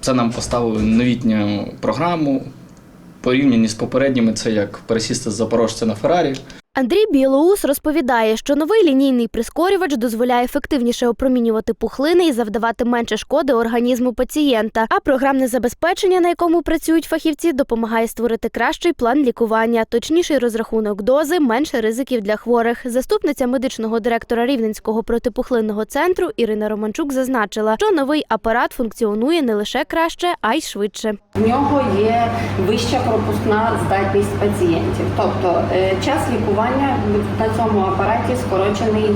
Це нам поставили новітню програму. Порівняні з попередніми, це як пересісти з запорожця на Феррарі. Андрій Білоус розповідає, що новий лінійний прискорювач дозволяє ефективніше опромінювати пухлини і завдавати менше шкоди організму пацієнта. А програмне забезпечення, на якому працюють фахівці, допомагає створити кращий план лікування, точніший розрахунок дози, менше ризиків для хворих. Заступниця медичного директора Рівненського протипухлинного центру Ірина Романчук зазначила, що новий апарат функціонує не лише краще, а й швидше. В нього є вища пропускна здатність пацієнтів. Тобто е, час лікування на цьому апараті скорочений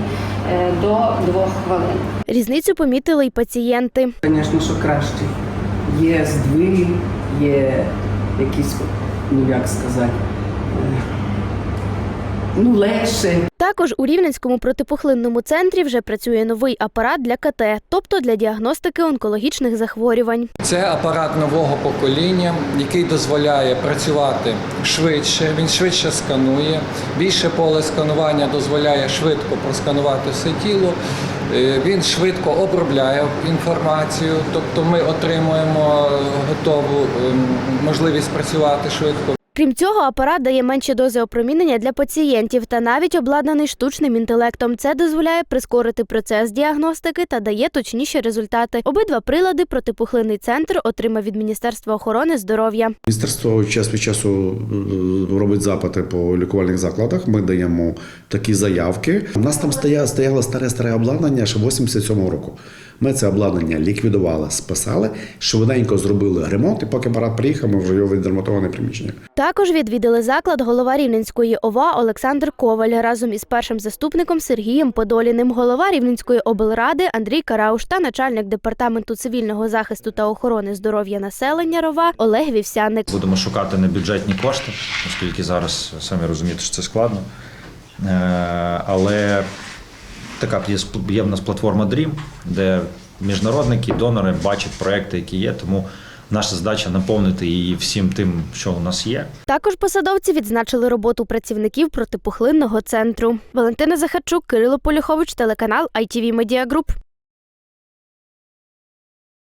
е, до двох хвилин. Різницю помітили й пацієнти. Звісно, що краще. Є здвиги, є якісь, ну як сказати, е, ну легше. Також у Рівненському протипухлинному центрі вже працює новий апарат для КТ, тобто для діагностики онкологічних захворювань. Це апарат нового покоління, який дозволяє працювати швидше. Він швидше сканує. Більше поле сканування дозволяє швидко просканувати все тіло. Е, Він швидко обробляє інформацію, тобто ми отримуємо готову ем, можливість працювати швидко. Крім цього, апарат дає менші дози опромінення для пацієнтів та навіть обладнаний штучним інтелектом. Це дозволяє прискорити процес діагностики та дає точніші результати. Обидва прилади протипухлинний центр отримав від Міністерства охорони здоров'я. Міністерство час від часу робить запити по лікувальних закладах. Ми даємо такі заявки. У нас там стояло старе старе обладнання ще 87-го року. Ми це обладнання ліквідували, списали, швиденько зробили ремонт, і поки апарат приїхав, ми вже його відремонтоване приміщення. Також відвідали заклад голова Рівненської ОВА Олександр Коваль разом із першим заступником Сергієм Подоліним, голова Рівненської облради Андрій Карауш та начальник департаменту цивільного захисту та охорони здоров'я населення РОВА Олег Вівсяник. Будемо шукати небюджетні кошти, оскільки зараз самі розумієте, що це складно. Е, Але така є, в нас платформа Dream, де міжнародники, донори бачать проекти, які є. Тому наша задача наповнити її всім тим, що у нас є. Також посадовці відзначили роботу працівників протипухлинного центру. Валентина Захарчук, Кирило Поліхович, телеканал ITV Media Group.